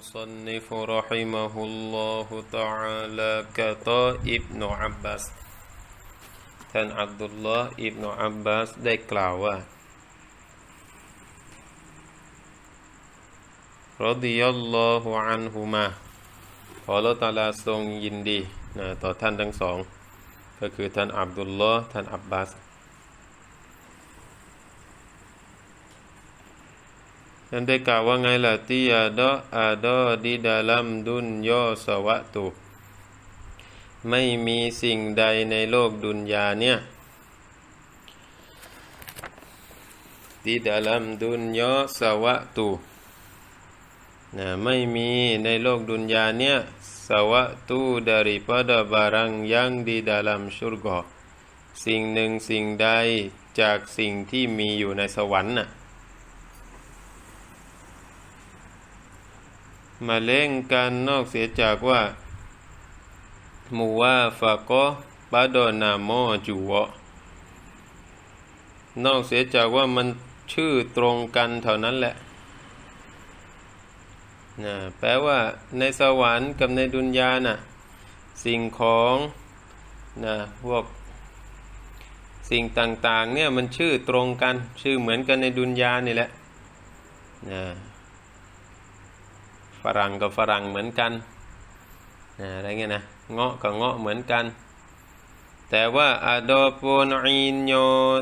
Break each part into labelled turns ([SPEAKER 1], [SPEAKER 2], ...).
[SPEAKER 1] المصنف رحمه الله تعالى كطاء ابن عباس ท่านอับดุลลอฮ์อิบนุอับบาสได้กล่าวว่ารดิยัลลอฮุอันฮุมาขอละตาลาทรงยินดีนะต่อท่านทั้งสอง ก็คือท่านอับดุลลอฮ์ท่านอับบาส ท่านได้กล่าวว่าไงล่ะที่อาดออาดอดีดาลัมดุนยอสวะตุ ไม่มีสิ่งใดในโลกดุนยาเนี่ยดีดาลัมดุนยอสวะตุนะไม่มีในโลกดุนยาเนี่ยสวะตุ daripada barang yang di dalam surga สิ่งหนึ่งสิ่งใดจากสิ่งที่มีอยู่ในสวรรค์น่ะ มาเล่งกันนอกเสียจากว่ามูว่าฟะกอปาดอนามอจูวะนอกเสียจากว่ามันชื่อตรงกันเท่านั้นแหละนะแปลว่าในสวรรค์กับในดุนยาน่ะสิ่งของนะพวกสิ่งต่างๆเนี่ยมันชื่อตรงกันชื่อเหมือนกันในดุนยานี่แหละนะ ฝรั่งกับฝรั่งเหมือนกันนะอะไรเงี้ยนะเงาะกับเงาะเหมือนกัน แต่ว่าอะดอโปนอินโย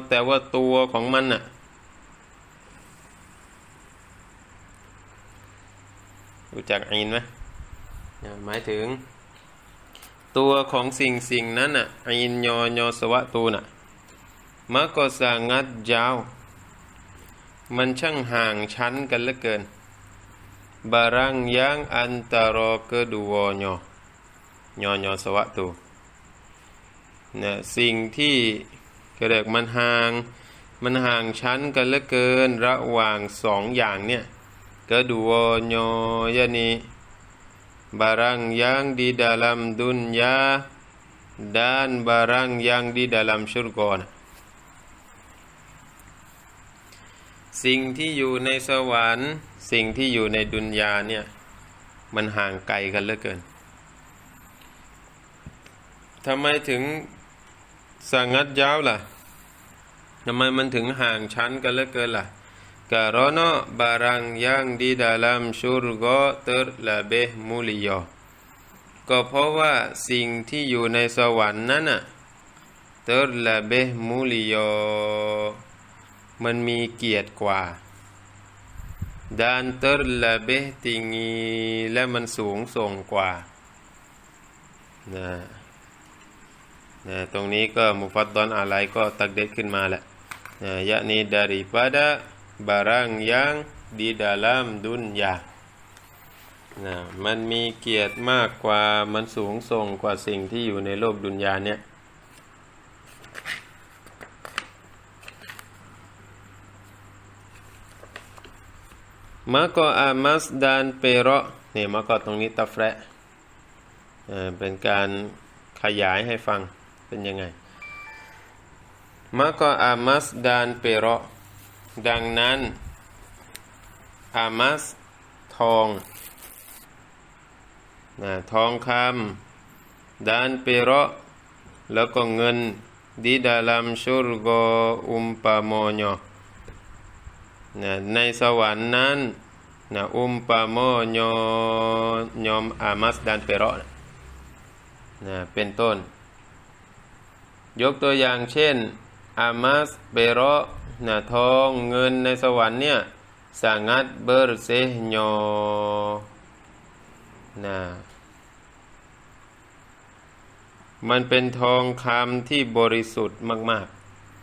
[SPEAKER 1] แต่ว่าตัวของมันน่ะรู้จักอินไหมหมายถึง ตัวของสิ่งสิ่งนั้นน่ะอินโยโยสวะตูน่ะมะก็สังัดยาว มันช่างห่างชั้นกันเหลือเกิน barang yang antara keduanya ยอยอสวะตูนะสิ่งที่กระเดกมันห่างมันห่างชั้นกันเหลือเกินระหว่างสองอย่างเนี่ยกระดูวยอยานีบารังยังดีดาลัมดุนยาด้านบารังยังดีดาลัมชุรกอน สิ่งที่อยู่ในสวรรค์ สิ่งที่อยู่ในดุนยาเนี่ยมันห่างไกลกันเหลือเกินทำไมถึงสังัดยาวล่ะทำไมมันถึงห่างชั้นกันเหลือเกินล่ะ Karena barang yang di dalam surga terlebih mulia ก็เพราะว่าสิ่งที่อยู่ในสวรรค์นั้นน่ะ terlebih mulia มันมีเกียรติกว่า dan terlebih tinggi และมันสูงส่งกว่านะนะตรงนี้ก็มุฟัดดอนอะไรก็ตักเด็ดขึ้นมาแหละนะยะนี้ daripada barang yang di dalam dunya นะมันมีเกียรติมากกว่ามันสูงส่งกว่าสิ่งที่อยู่ในโลกดุนยาเนี่ย maka amas dan perak นี่มาก็ตรงนี้ตะแฟะเป็นการขยายให้ฟังเป็นยังไง maka amas dan perak ดังนั้นอามัสทองนะทองคำดานเปโรแล้วก็เงินดีดาลัมชุรโกอุมปามโย นะในสวรรค์นั้นนะอุมปาโมโยยอมอามัสดานเปโรนะเป็นต้น ยกตัวอย่างเช่น อามัสเปโรนะทองเงินในสวรรค์เนี่ย sangat bersihnya นะมันเป็นทองคำที่บริสุทธิ์มาก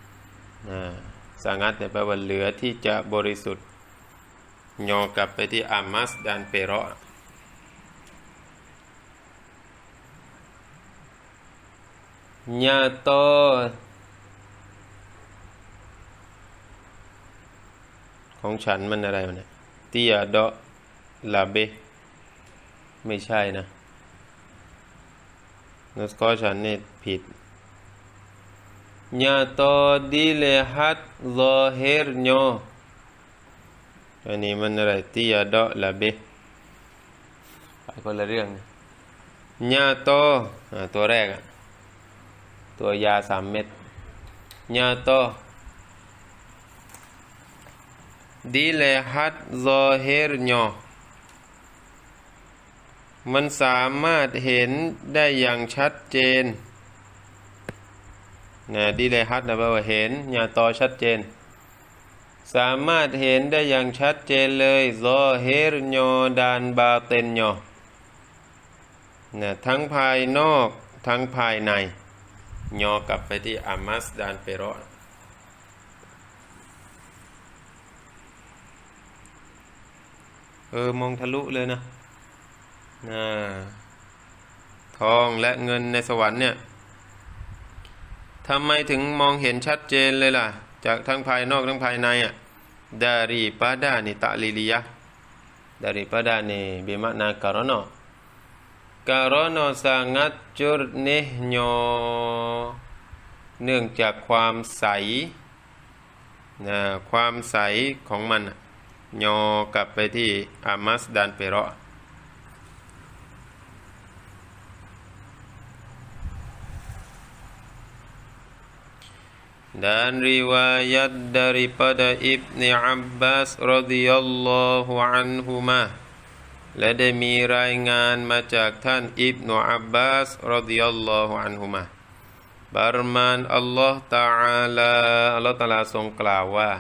[SPEAKER 1] ๆนะ สังัดเนี่ยแปลว่าเหลือที่จะบริสุทธิ์ยอกลับไปที่อามัสดานเปโรญาโตของฉันมันอะไรเนี่ยเตียดอลาเบ ไม่ใช่นะนัสกอฉันนี่ผิด ญาโตดิเลฮัตโลเฮร์โยอันนี้มันอะไรเตียดอลาเบไปคนละเรื่องนะญาโตอ่าตัวแรกอะตัวยาสามเม็ดญาโต dilihat zahirnya มันสามารถเห็นได้อย่างชัดเจน นะดีเลยฮัดนะแปลว่าเห็นญาโตชัดเจน สามารถเห็นได้อย่างชัดเจนเลยซเฮรโยดานบาเตนโยนะทั้งภายนอกทั้งภายในยอกลับไปที่อามัสดานเปโรเออมองทะลุเลยนะนะทองและเงินในสวรรค์เนี่ย ทำไมถึงมองเห็นชัดเจนเลยล่ะ จากทั้งภายนอกทั้งภายในอะ daripada ni takliliyah daripada ni bermakna karena karena sangat jernihnya เนื่องจากความใสนะความใสของมันน่ะยอกลับไปที่อามัสดันเปโร dan riwayat daripada Ibni Abbas radhiyallahu anhuma และได้มีรายงานมาจากท่านอิบนุอับบาสรดิยัลลอฮุอันฮุมาบารมานอัลลอฮ์ตาอาลาอัลลอฮ์ตาลาทรงกล่าวว่า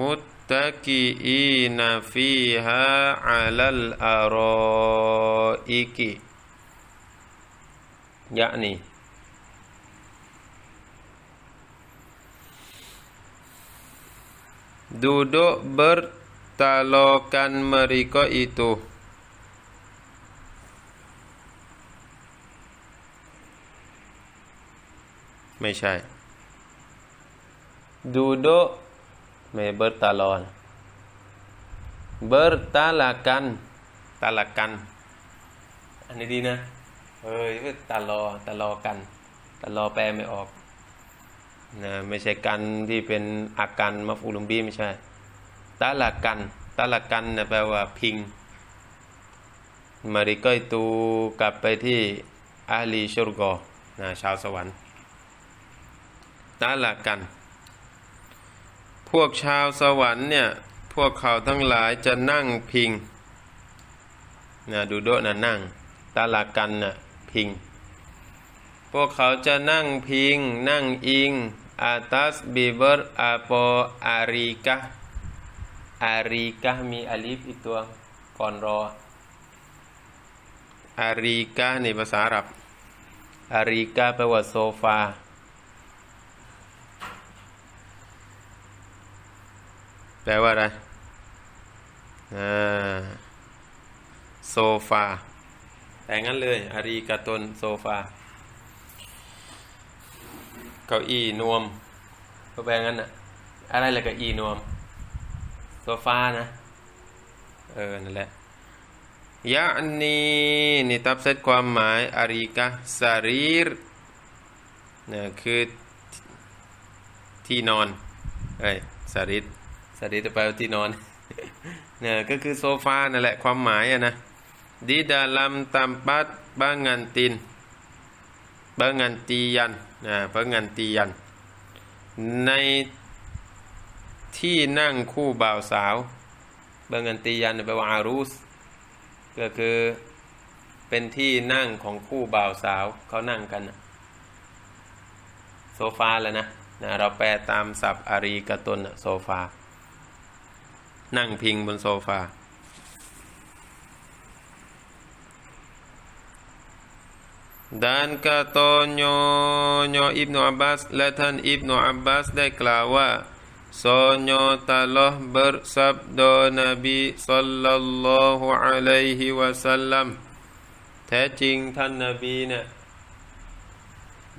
[SPEAKER 1] มุตตะกีอีนฟีฮาอัลัลอารออิกิ yakni duduk bertalokan mereka ituไม่ใช่ duduk ไม่ bertalon bertalakan talakan อันนี้ดีนะ เอ้ยตาลอตาลอกันตาลอแปลไม่ออกนะไม่ใช่กันที่เป็นอาการมาฟูลุมบีไม่ใช่ตาละกันตาละกันนะแปลว่าพิงมาริก็ตูกลับไปที่อาลีชุรกอนะชาวสวรรค์ตาละกัน พวกชาวสวรรค์เนี่ยพวกเขาทั้งหลายจะนั่งพิงนะดูโดนะนั่งตาละกันนะ่ะ พิง พวกเขาจะนั่งพิง นั่งอิง อาตัสบิเบอร์อาโปอาริกะอาริกะมีอลิฟอีกตัวก่อนรอ อาริกะในภาษาอาหรับ อาริกะแปลว่าโซฟาแปลว่าอะไร อ่า โซฟา แต่งั้นเลยอารีกาตนโซฟา เก้าอี้นวมก็แปลงั้นอะอะไรแหละเก้าอี้นวม โซฟานะ เออ นั่นแหละยะนีนี่ตับเซตความหมายอาริกะสารีรนะคือที่นอนเอ้ยสาริรสาริรแปลว่าที่นอนเนี่ยก็คือโซฟานั่นแหละความหมายอะนะ di dalam tempat pengantin pengantian nah pengantian ในที่นั่งคู่บ่าวสาวเบงันตียันแปลว่าอารุสก็คือเป็นที่นั่งของคู่บ่าวสาวเขานั่งกันโซฟาแล้วนะนะเราแปลตามศัพท์อารีกะตนโซฟา นั่งพิงบนโซฟา Dan kata nyonya Ibnu Abbas Latan Ibnu Abbas ได้กล่าวว่า Sonyo telah bersabda Nabi sallallahu alaihi wasallam แท้จริงท่านนบีเนี่ย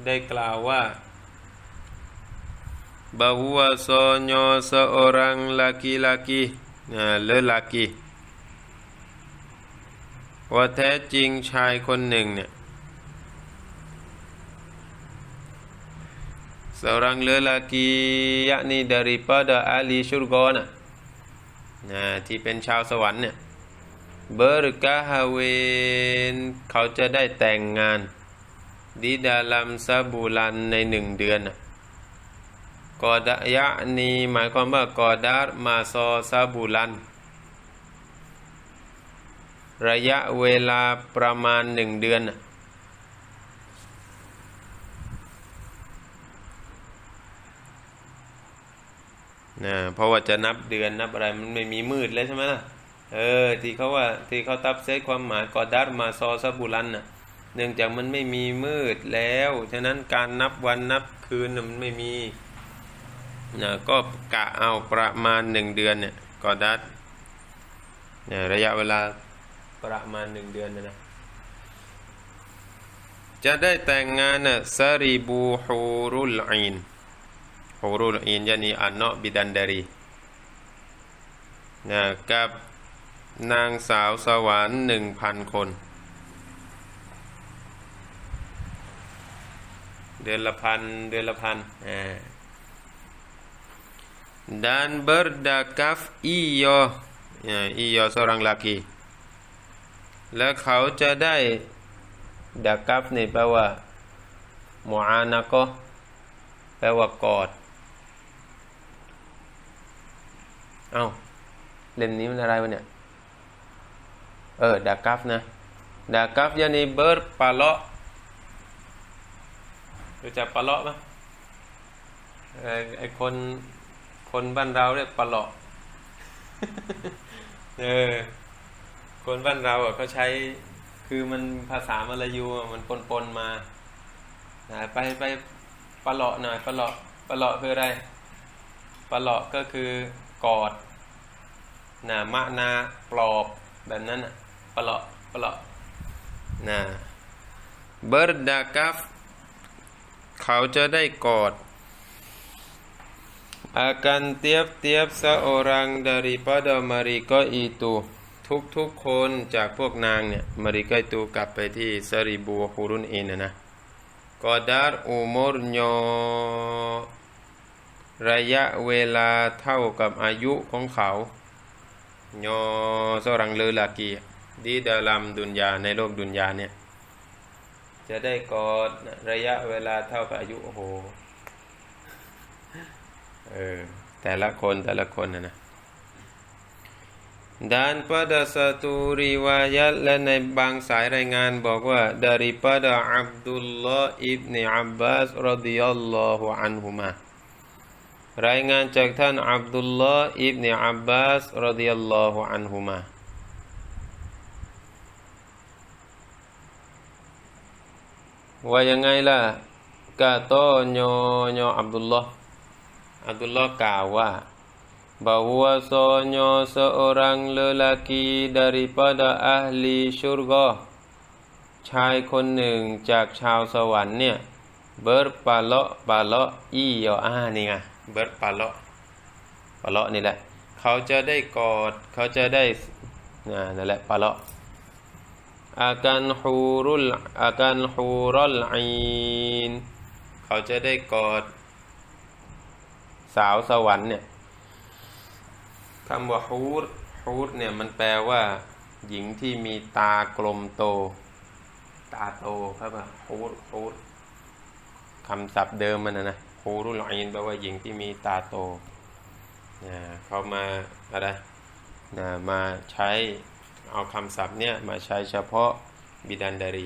[SPEAKER 1] ได้กล่าวว่า bahwa sonyo seorang laki-laki nah, lelaki ว่าแท้จริงชายคนหนึ่งเนี่ย seorang lelaki yakni daripada ahli syurga nah นะที่เป็นชาวสวรรค์เนี่ยเบอร์กาฮาเวนเขาจะได้แต่งงานดิดาลัมซาบูลันในหนึ่งเดือนน่ะกอดะยะนีหมายความว่ากอดาร์มาซอซาบูลัน ระยะเวลาประมาณหนึ่งเดือนน่ะ นะเพราะว่าจะนับเดือนนับอะไรมันไม่มีมืดเลยใช่ไหมล่ะเออที่เขาว่าที่เขาตับเซตความหมายกอดัดมาซอซาบุลันน่ะเนื่องจากมันไม่มีมืดแล้ว ฉะนั้นการนับวันนับคืนมันไม่มีนะก็กะเอาประมาณหนึ่งเดือนเนี่ยกอดัดเนี่ยระยะเวลาประมาณหนึ่งเดือนนะนะจะได้แต่งงานน่ะซาริบูฮูรุลอิน ฮูรุลอินยานีอันเนบิดันดรีนะกับนางสาวสวรรค์หนึ่งพันคน เดือนละพันเดือนละพันอ่า dan berdakaf iyo ya, iyo seorang laki และเขาจะได้ดักกัฟนี่แปลว่ามูอานะก็แปลว่ากอด เอา้าเล่มนี้มันอะไรวะเนี่ย เออดักกัฟนะดักกัฟยานีเบิร์ปาเลาะรู้จักปาเลาะไหมไอ้ไอคนคนบ้านเราเรียกปาเลาะเออ คนบ้านเราอะเขาใช้คือมันภาษามาลายูมันปนปนๆมาไปไปปะเลาะหน่อยปะเลาะปะเลาะคืออะไรปะเลาะก็คือ กอดนะมะนาปลอบแบบนั้นอะปลาะปลาะนะเบิร์ดากัฟเขาจะได้กอด akan tiap-tiap seorang daripada mereka itu ทุกๆคนจากพวกนางเนี่ยมาริกาตูกลับไปที่สริบูฮุรุนอินนะนะกอดาร์อุมรโย ระยะเวลาเท่ากับอายุของเขาโย seorang lelaki di dalam ดุนยาในโลกดุนยาเนี่ย จะได้กอดระยะเวลาเท่ากับอายุโอ้โหเออแต่ละคนแต่ละคนนะนะ Dan pada satu riwayat และในบางสายรายงานบอกว่า daripada Abdullah ibni Abbas radhiyallahu anhuma รายงานจากท่านอับดุลลอฮ์อิบนีอับบาสรดิยัลลอฮุอันฮุมาว่ายังไงล่ะกาโตโยโยอับดุลลอฮ์อับดุลลอฮ์กล่าวว่า bahwasanya seorang lelaki daripada ahli syurga ชายคนหนึ่งจากชาวสวรรค์เนี่ย เบิร์ปาเลาะปาเลาะอียออานี่ไง เบิร์ปาเลาะปาเลาะนี่แหละ เขาจะได้กอด เขาจะได้นั่นแหละปาเลาะอาการฮูรุลอาการฮูรัลอินเขาจะได้กอด สาวสวรรค์เนี่ยคำว่าฮูดฮูดเนี่ยมันแปลว่า หญิงที่มีตากลมโต ตาโตครับฮูดฮูดคำศัพท์เดิมมันนะนะ ฮูรุลอินแปลว่าหญิงที่มีตาโตนะเขามาอะไรนะมาใช้เอาคำศัพท์เนี่ยมาใช้เฉพาะบิดันดารี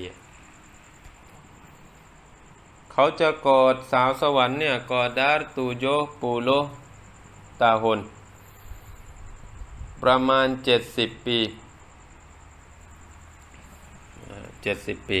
[SPEAKER 1] เขาจะกอดสาวสวรรค์เนี่ยกอดดาร์ตูโจปูโลตาหนประมาณเจ็ดสิบปีเจ็ดสิบปี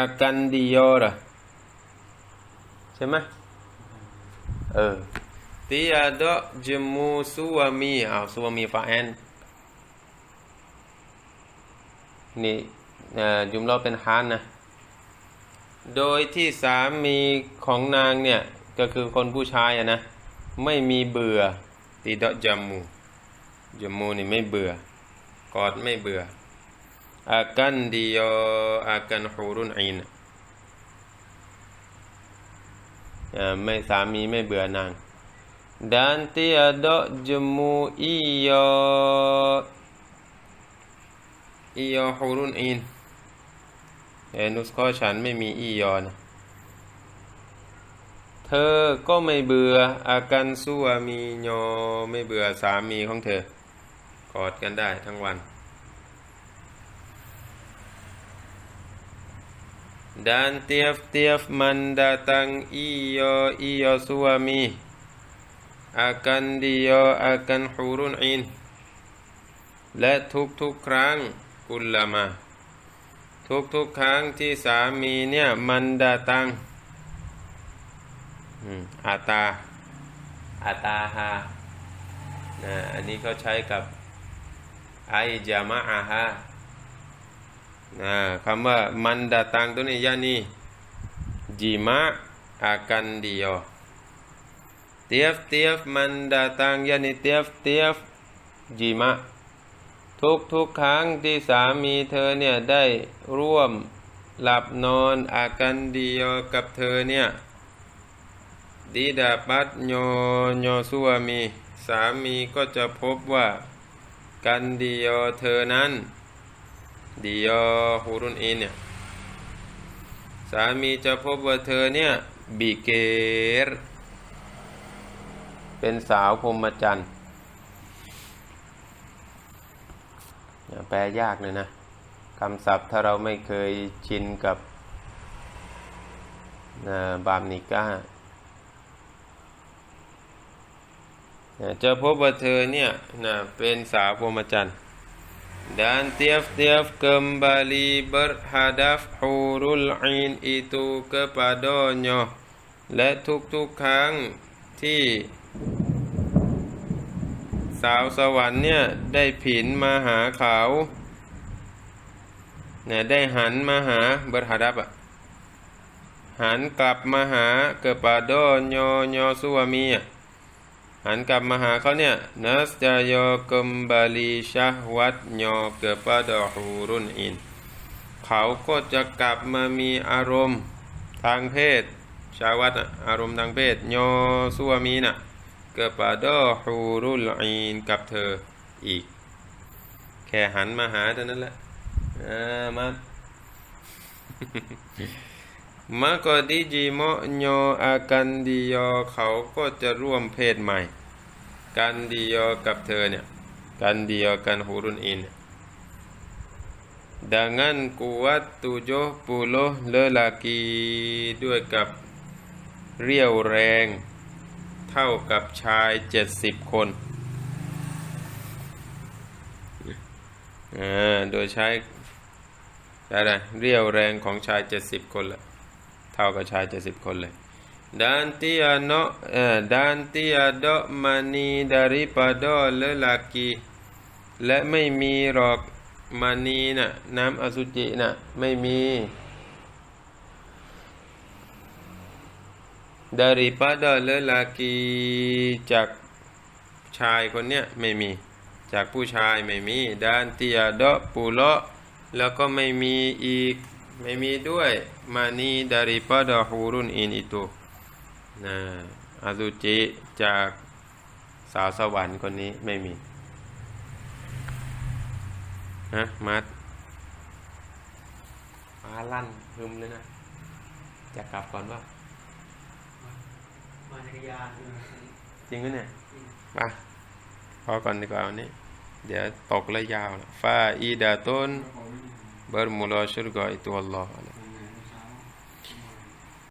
[SPEAKER 1] akan dia ใช่ไหมเออ tiada tiada jemu suami อ้าว suami fa'an นี่เอ่อจุมเราเป็นฮานนะ โดยที่สามีของนางเนี่ย ก็คือคนผู้ชายอะนะ ไม่มีเบื่อติดจมูจมูนี่ไม่เบื่อกอดไม่เบื่อ อากันดีโออากันฮูรุนอินอไม่สามีไม่เบื่อนาง dan tiada jemu iyo iyo hurun in เอนุสก็ฉันไม่มีอียอนะเธอก็ไม่เบื่ออากันสู้มีโยไม่เบื่อสามีของเธอ กอดกันได้ทั้งวัน Dan tiap-tiap mendatang iyo iyo suami akan dia akan hurun in และทุกๆครั้งกุลละมา ทุกๆครั้งที่สามีเนี่ยมันดาตังอาตาอาตาฮานะอันนี้เขาใช้กับไอจามะอาฮา คำว่ามันดาตังตัวนี้ยานีจิมะอากันดีโอ tiap-tiap mendatang yani tiap-tiap จิมะทุกทุกครั้งที่สามีเธอเนี่ยได้ร่วมหลับนอนอากันดีโอกับเธอเนี่ยดีดาปัดโยโยสุวามี สามีก็จะพบว่ากันดีโอเธอนั้น ดีโอฮูรุนอินเนี่ยสามีจะพบว่าเธอเนี่ยบิเกรเป็นสาวพรหมจรรย์แปลยากเลยนะคำศัพท์ถ้าเราไม่เคยชินกับบาปนิก้าจะพบว่าเธอเนี่ยนะเป็นสาวพรหมจรรย์ dan tiap-tiap kembali berhadap hurul ain itu kepadanya และทุกๆครั้งที่ สาวสวรรค์เนี่ยได้ผินมาหาเขาเนี่ยได้หันมาหาเบิร์ฮาดับอะหันกลับมาหาเกปาโดโยโยสุวามีอะ หันกลับมาหาเขาเนี่ยนัสจายกมบาลีชาวัตโยเกปาดอฮูรุนอิน เขาก็จะกลับมามีอารมณ์ทางเพศ ชาวัตอะอารมณ์ทางเพศโยสุวมีน่ะ kepada hurul ain กับเธออีก แค่หันมาหาเท่านั้นแหละอ่ามา maka dijimoknya akan dia เขาก็จะร่วมเพศใหม่ กันดียกับเธอเนี่ยกันดียกันฮูรุนอิน dengan kuat 70 lelaki ด้วยกับเรี่ยวแรง เท่ากับชายเจ็ดสิบคนอ่าโดยใช้อะไรเรียวแรงของชายเจ็ดสิบคนละ เท่ากับชายเจ็ดสิบคนเลย dan tiada eh, dan tiada mani daripada lelaki และไม่มีหรอกมานีน่ะน้ำอสุจิน่ะไม่มี daripada lelaki จากชายคนเนี้ยไม่มีจากผู้ชายไม่มีดานติยาโดปุโลแล้วก็ไม่มีอีก ไม่มีด้วยมานี daripada hurun in itu นะอาซุจิจากสาวสวรรค์คนนี้ไม่มีฮะมัดฟ้าลั่นฮึมเลยนะ จะกลับก่อนว่า
[SPEAKER 2] มาจักรยาน
[SPEAKER 1] จริงไหมเนี่ยไปพอก่อนดีกว่าวันนี้ เดี๋ยวตกและยาวละฟาอีดาตุน bermula syurga itu Allah